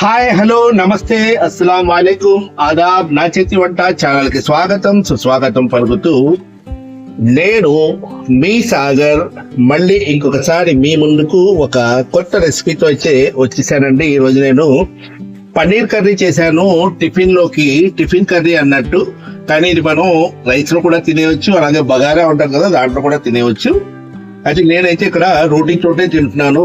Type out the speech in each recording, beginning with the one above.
Hi hello నమస్తే అస్సలం వాలేకుం ఆదాబ్ నా చేతి వంట ఛానల్కి స్వాగతం సుస్వాగతం పలుకుతూ నేను మీ సాగర్ మళ్ళీ ఇంకొకసారి మీ ముందుకు ఒక కొత్త రెసిపీతో అయితే వచ్చేసానండి. ఈరోజు నేను పన్నీర్ కర్రీ చేశాను. టిఫిన్లోకి టిఫిన్ కర్రీ అన్నట్టు. కానీ ఇది మనం రైస్లో కూడా తినేయచ్చు అలాగే బగారా ఉంటాం కదా దాంట్లో కూడా తినేయచ్చు. అయితే నేనైతే ఇక్కడ రోటీ చోటే తింటున్నాను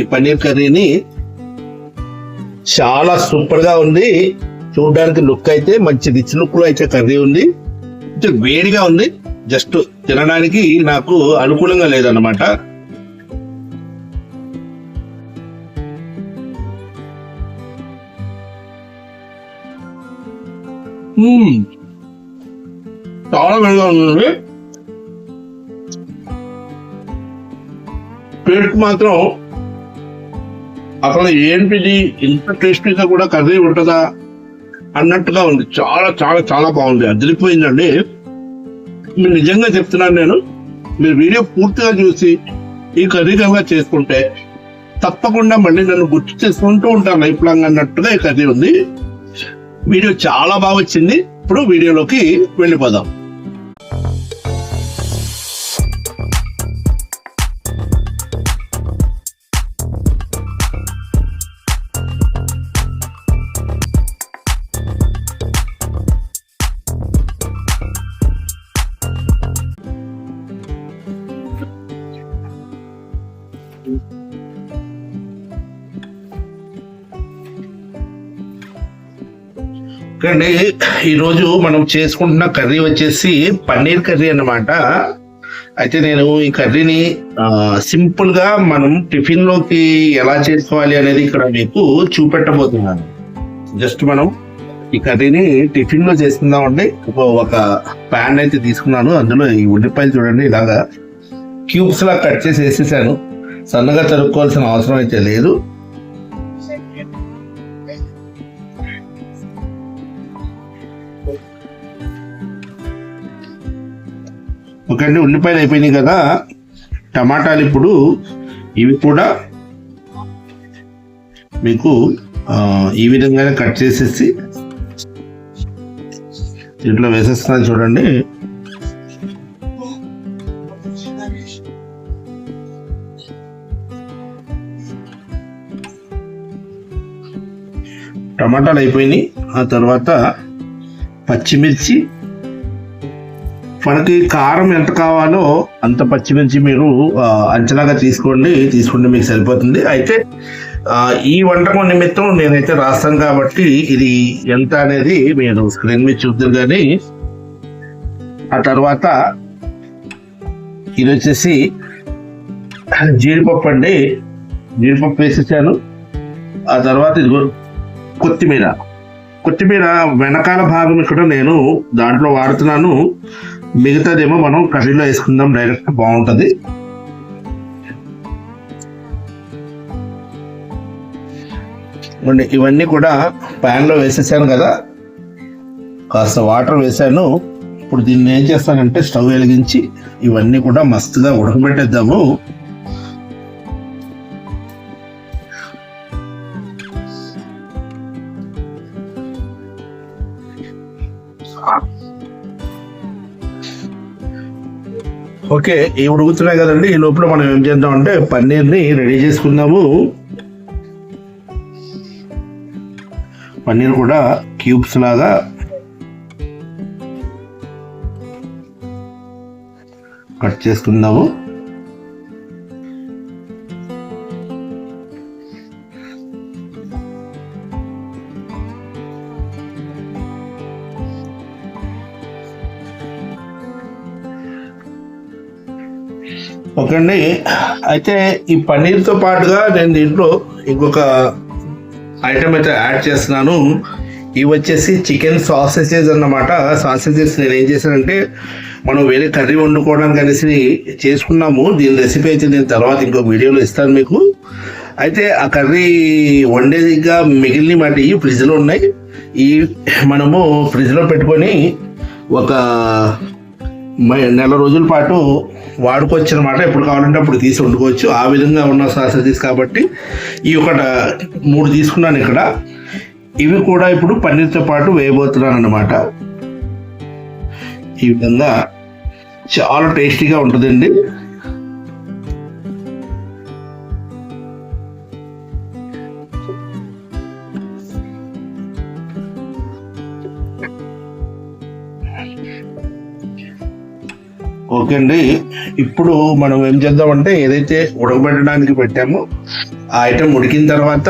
ఈ పన్నీర్ కర్రీని. చాలా సూపర్గా ఉంది. చూడడానికి లుక్ అయితే మంచి రిచ్ లుక్లో అయితే కర్రీ ఉంది. కొంచెం వేడిగా ఉంది. జస్ట్ తినడానికి నాకు అనుకూలంగా లేదన్నమాట. Hmm. చాలా వేడిగా ఉంది. పేరుకు మాత్రం అసలు ఏంటిది ఇంత టేస్టీగా కూడా కర్రీ ఉంటుందా అన్నట్టుగా ఉంది. చాలా చాలా చాలా బాగుంది. అదిరిపోయిందండి. మీరు నిజంగా చెప్తున్నాను నేను మీరు వీడియో పూర్తిగా చూసి ఈ కర్రీ కనుక చేసుకుంటే తప్పకుండా మళ్ళీ నన్ను గుర్తు చేసుకుంటూ ఉంటాను లైఫ్ లాంగ్ అన్నట్టుగా ఈ కర్రీ ఉంది. వీడియో చాలా బాగా వచ్చింది. ఇప్పుడు వీడియోలోకి వెళ్ళిపోదాం. కానీ ఈరోజు మనం చేసుకుంటున్న కర్రీ వచ్చేసి పన్నీర్ కర్రీ అన్నమాట. అయితే నేను ఈ కర్రీని సింపుల్గా మనం టిఫిన్లోకి ఎలా చేసుకోవాలి అనేది ఇక్కడ మీకు చూపెట్టబోతున్నాను. జస్ట్ మనం ఈ కర్రీని టిఫిన్లో చేసుకుందామండి. ఒక- ఒక ప్యాన్ అయితే తీసుకున్నాను. అందులో ఈ ఉల్లిపాయలు చూడండి ఇలాగా క్యూబ్స్ లా కట్ చేసి వేసేసాను. సన్నగా తరుక్కోవాల్సిన అవసరం అయితే లేదు. ఓకే అండి ఉల్లిపాయలు అయిపోయినాయి కదా. టమాటాలు ఇప్పుడు ఇవి కూడా మీకు ఈ విధంగానే కట్ చేసేసి దీంట్లో వేసేస్తున్నాను చూడండి. టమాటాలు అయిపోయినాయి. ఆ తర్వాత పచ్చిమిర్చి మనకి కారం ఎంత కావాలో అంత పచ్చిమిర్చి మీరు అంచనాగా తీసుకోండి తీసుకుంటే మీకు సరిపోతుంది. అయితే ఈ వంటకం నిమిత్తం నేనైతే రాస్తాను కాబట్టి ఇది ఎంత అనేది మీరు స్క్రీన్ మీద చూద్దరు కానీ ఆ తర్వాత ఇది వచ్చేసి జీడిపప్పు అండి. జీడిపప్పు వేసేసాను. ఆ తర్వాత ఇది కొత్తిమీర. కొత్తిమీర వెనకాల భాగం ఇక్కడ నేను దాంట్లో వాడుతున్నాను. మిగతాదేమో మనం కర్రీలో వేసుకుందాం డైరెక్ట్ బాగుంటుంది. ఇవన్నీ కూడా ప్యాన్లో వేసేసాను కదా. కాస్త వాటర్ వేసాను. ఇప్పుడు దీన్ని ఏం చేస్తానంటే స్టవ్ వెలిగించి ఇవన్నీ కూడా మస్తుగా ఉడకబెట్టేద్దాము. ఓకే ఇవి ఉడుకుతున్నాయి కదండి. ఈ లోపల మనం ఏం చేద్దాం అంటే పన్నీర్ని రెడీ చేసుకుందాము. పన్నీర్ కూడా క్యూబ్స్ లాగా. కట్ చేసుకుందాము. ఓకే అండి. అయితే ఈ పన్నీర్తో పాటుగా నేను దీంట్లో ఇంకొక ఐటమ్ అయితే యాడ్ చేస్తున్నాను. ఇవి వచ్చేసి చికెన్ సాసేజెస్ అన్నమాట. సాసేజెస్ నేను ఏం చేశానంటే మనం వేరే కర్రీ వండుకోవడానికి అనేసి చేసుకున్నాము. దీని రెసిపీ అయితే నేను తర్వాత ఇంకో వీడియోలో ఇస్తాను మీకు. అయితే ఆ కర్రీ వండేదిగా మిగిలిన మాట ఈ ఫ్రిడ్జ్లో ఉన్నాయి. ఈ మనము ఫ్రిడ్జ్లో పెట్టుకొని ఒక నెల రోజుల పాటు వాడుకోవచ్చు అనమాట ఎప్పుడు కావాలంటే అప్పుడు తీసి వండుకోవచ్చు. ఆ విధంగా ఉన్న సాసెస్ కాబట్టి ఈ ఒక మూడు తీసుకున్నాను ఇక్కడ. ఇవి కూడా ఇప్పుడు పన్నీర్తో పాటు వేయబోతున్నాను అనమాట ఈ విధంగా చాలా టేస్టీగా ఉంటుందండి. ఓకే అండి ఇప్పుడు మనం ఏం చేద్దామంటే ఏదైతే ఉడకబెట్టడానికి పెట్టామో ఆ ఐటెం ఉడికిన తర్వాత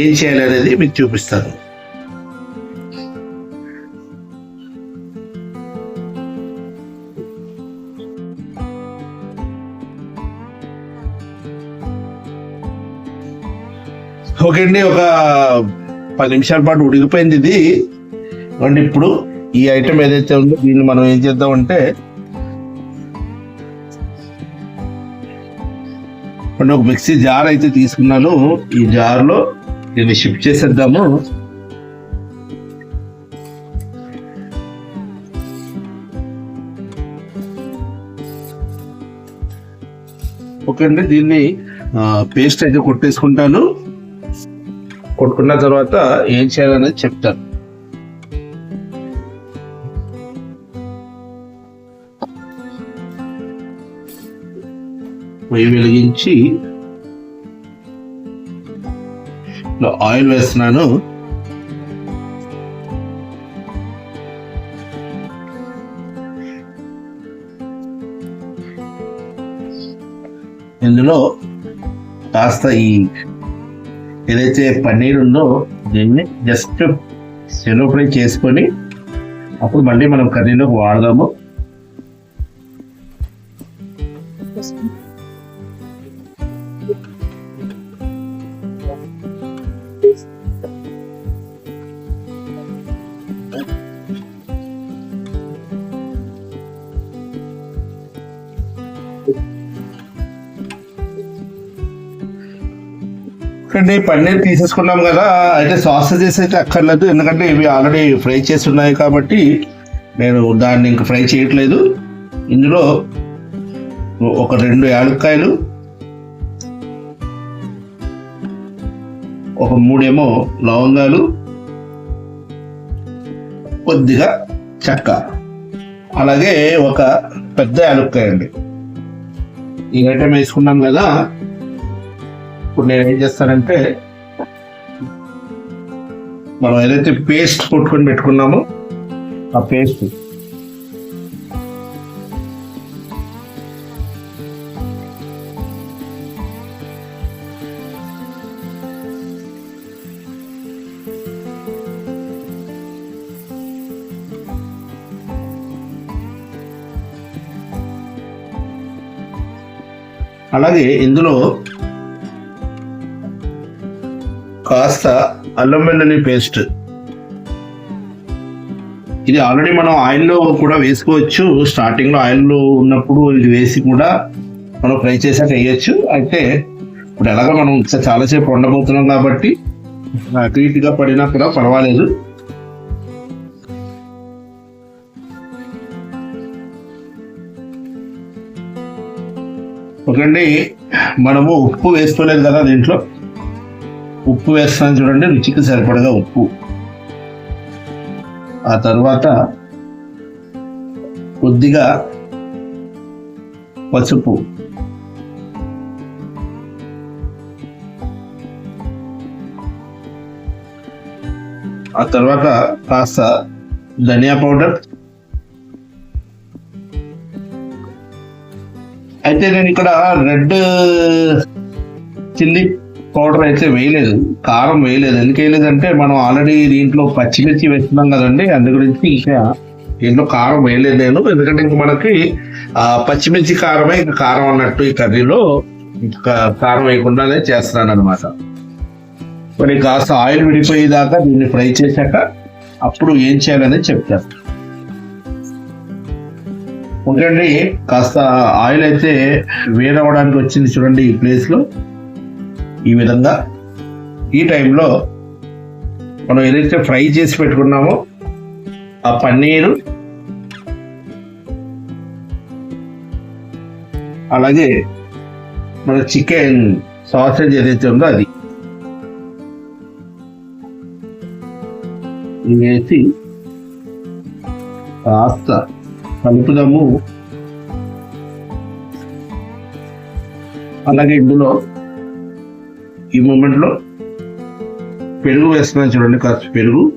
ఏం చేయాలి అనేది మీకు చూపిస్తాను. ఓకే అండి ఒక పది నిమిషాల పాటు ఉడికిపోయింది ఇది. అండి ఇప్పుడు ఈ ఐటెం ఏదైతే ఉందో దీన్ని మనం ఏం చేద్దామంటే అంటే ఒక మిక్సీ జార్ అయితే తీసుకున్నాను. ఈ జార్లో దీన్ని షిఫ్ట్ చేసేద్దాము. ఓకే అండి దీన్ని పేస్ట్ అయితే కొట్టేసుకుంటాను. కొట్టుకున్న తర్వాత ఏం చేయాలనేది చెప్తాను. పొయ్యి వెలిగించి ఆయిల్ వేస్తున్నాను. ఇందులో కాస్త ఈ ఏదైతే పన్నీర్ ఉందో దీన్ని జస్ట్ సెలో ఫ్రై చేసుకొని అప్పుడు మళ్ళీ మనం కర్రీలోకి వాడదాము. అంటే పన్నీర్ తీసేసుకున్నాం కదా. అయితే సాసేజెస్ అయితే అక్కర్లేదు ఎందుకంటే ఇవి ఆల్రెడీ ఫ్రై చేసి ఉన్నాయి కాబట్టి నేను దాన్ని ఇంక ఫ్రై చేయట్లేదు. ఇందులో ఒక రెండు యాలక్కాయలు ఒక మూడేమో లవంగాలు కొద్దిగా చెక్క. అలాగే ఒక పెద్ద యాలక్కాయ అండి. ఈ ఐటమ్ వేసుకున్నాం కదా ఇప్పుడు నేను ఏం చేస్తానంటే మనం ఏదైతే పేస్ట్ కొట్టుకొని పెట్టుకున్నామో ఆ పేస్ట్ అలాగే ఇందులో కాస్త అల్లం వెల్లుల్లి పేస్ట్. ఇది ఆల్రెడీ మనం ఆయిల్లో కూడా వేసుకోవచ్చు. స్టార్టింగ్లో ఆయిల్లో ఉన్నప్పుడు ఇది వేసి కూడా మనం ఫ్రై చేసాక వేయచ్చు. అయితే ఇప్పుడు ఎలాగ మనం చాలాసేపు వండబోతున్నాం కాబట్టి అటు ఇటుగా పడినా కూడా పర్వాలేదు. ఒకండి మనము ఉప్పు వేసుకోలేదు కదా దీంట్లో. ఉప్పు వేస్తాను చూడండి రుచికి సరిపడగా ఉప్పు. ఆ తర్వాత కొద్దిగా పసుపు. ఆ తర్వాత కాస్త ధనియా పౌడర్. అయితే నేను ఇక్కడ రెడ్ చిల్లీ పౌడర్ అయితే వేయలేదు కారం వేయలేదు. ఎందుకు వేయలేదంటే మనం ఆల్రెడీ దీంట్లో పచ్చిమిర్చి వేస్తున్నాం కదండి అందు గురించి ఇంకా దీంట్లో కారం వేయలేదు నేను. ఎందుకంటే ఇంక మనకి పచ్చిమిర్చి కారమే ఇంకా కారం అన్నట్టు ఈ కర్రీలో ఇంకా కారం వేయకుండానే చేస్తున్నాను అనమాట మరి కాస్త ఆయిల్ విడిపోయేదాకా దీన్ని ఫ్రై చేశాక అప్పుడు ఏం చేయాలనేది చెప్తాను. ఓకేండి కాస్త ఆయిల్ అయితే వేరవడానికి వచ్చింది చూడండి ఈ ప్లేస్లో ఈ విధంగా ఈ టైంలో మనం ఏదైతే ఫ్రై చేసి పెట్టుకున్నామో ఆ పన్నీరు అలాగే మన చికెన్ సాసేజ్ ఏదైతే ఉందో అది. ఇవి వేసి కాస్త కలుపుదాము. అలాగే ఇందులో ఈ మూమెంట్లో పెరుగు వేస్తున్నాను చూడండి కాస్త పెరుగు.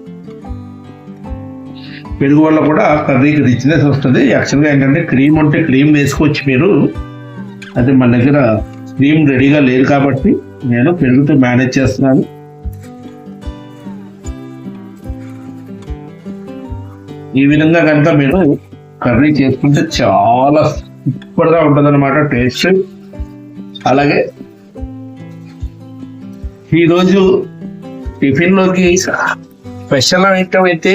పెరుగు వల్ల కూడా కర్రీకి రిచ్నెస్ వస్తుంది. యాక్చువల్గా ఏంటంటే క్రీమ్ ఉంటే క్రీమ్ వేసుకోవచ్చు మీరు. అది మన దగ్గర క్రీమ్ రెడీగా లేదు కాబట్టి నేను పెరుగుతో మేనేజ్ చేస్తున్నాను. ఈ విధంగా కనుక మీరు కర్రీ చేసుకుంటే చాలా సూపర్గా ఉంటుంది అనమాట టేస్ట్. అలాగే ఈరోజు టిఫిన్లోకి స్పెషల్ ఐటమ్ అయితే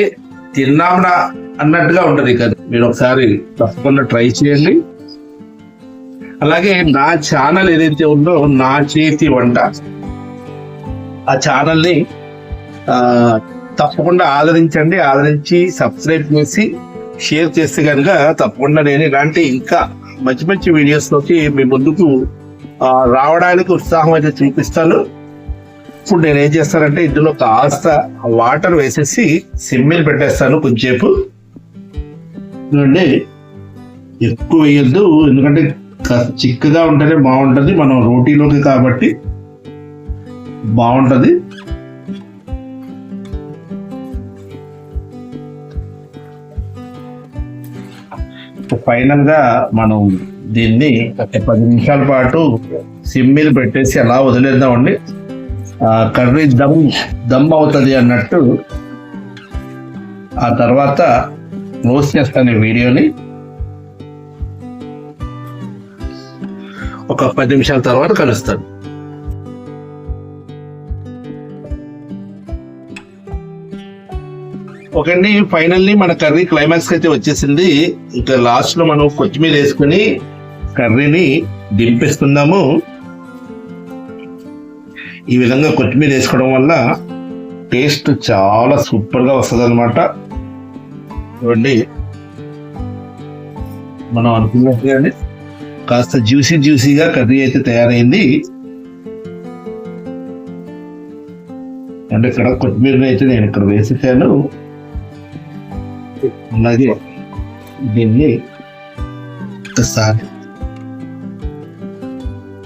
తిన్నాంరా అన్నట్టుగా ఉంటుంది కదా. మీరు ఒకసారి తప్పకుండా ట్రై చేయండి. అలాగే నా ఛానల్ ఏదైతే ఉందో నా చేతి వంట ఆ ఛానల్ని తప్పకుండా ఆదరించండి. ఆదరించి సబ్స్క్రైబ్ చేసి షేర్ చేస్తే కనుక తప్పకుండా నేను ఇలాంటి ఇంకా మంచి మంచి వీడియోస్లోకి మీ ముందుకు రావడానికి ఉత్సాహం అయితే చూపిస్తాను. ఇప్పుడు నేను ఏం చేస్తానంటే ఇందులో కాస్త వాటర్ వేసేసి సిమ్మిల్ పెట్టేస్తాను కొంచెంసేపు. ఎక్కువ వేయద్దు ఎందుకంటే చిక్కుగా చిక్కగా ఉంటేనే బాగుంటుంది మనం రోటీలోకి కాబట్టి బాగుంటుంది. ఫైనల్గా మనం దీన్ని పది నిమిషాల పాటు సిమ్ మీద పెట్టేసి అలా వదిలేద్దామండి. ఆ కర్రీ దమ్ దమ్ అవుతుంది అన్నట్టు ఆ తర్వాత క్లోజ్ చేస్తాను వీడియోని. ఒక పది నిమిషాల తర్వాత కలుస్తాను. ఓకేండి ఫైనల్లీ మన కర్రీ క్లైమాక్స్ అయితే వచ్చేసింది. ఇంకా లాస్ట్లో మనం కొత్తిమీర వేసుకుని కర్రీని దింపేసుకుందాము. ఈ విధంగా కొత్తిమీర వేసుకోవడం వల్ల టేస్ట్ చాలా సూపర్గా వస్తుంది అనమాట చూడండి. మనం అనుకున్నట్టుగానే కాస్త జ్యూసీ జ్యూసీగా కర్రీ అయితే తయారైంది. అంటే ఇక్కడ కొత్తిమీర అయితే నేను ఇక్కడ వేసేసాను. అలాగే దీన్ని ఒకసారి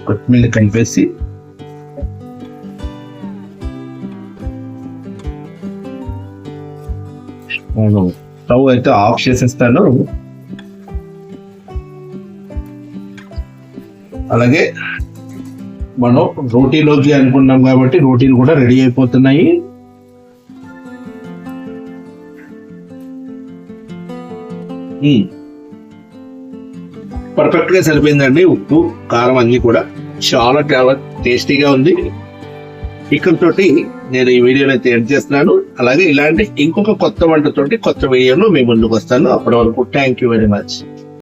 కొత్తిమీర కలిపేసి నేను స్టవ్ అయితే ఆఫ్ చేసేస్తాను. అలాగే మనం రోటీలోకి అనుకున్నాం కాబట్టి రోటీలు కూడా రెడీ అయిపోతున్నాయి. పర్ఫెక్ట్గా సరిపోయిందండి. ఉప్పు కారం అన్ని కూడా చాలా చాలా టేస్టీగా ఉంది. ఇక్కడితోటి నేను ఈ వీడియోని అయితే ఎండ్ చేస్తున్నాను. అలాగే ఇలాంటి ఇంకొక కొత్త వంటతోటి కొత్త వీడియోలో మీ ముందుకు వస్తాను. అప్పటి వరకు థ్యాంక్ యూ వెరీ మచ్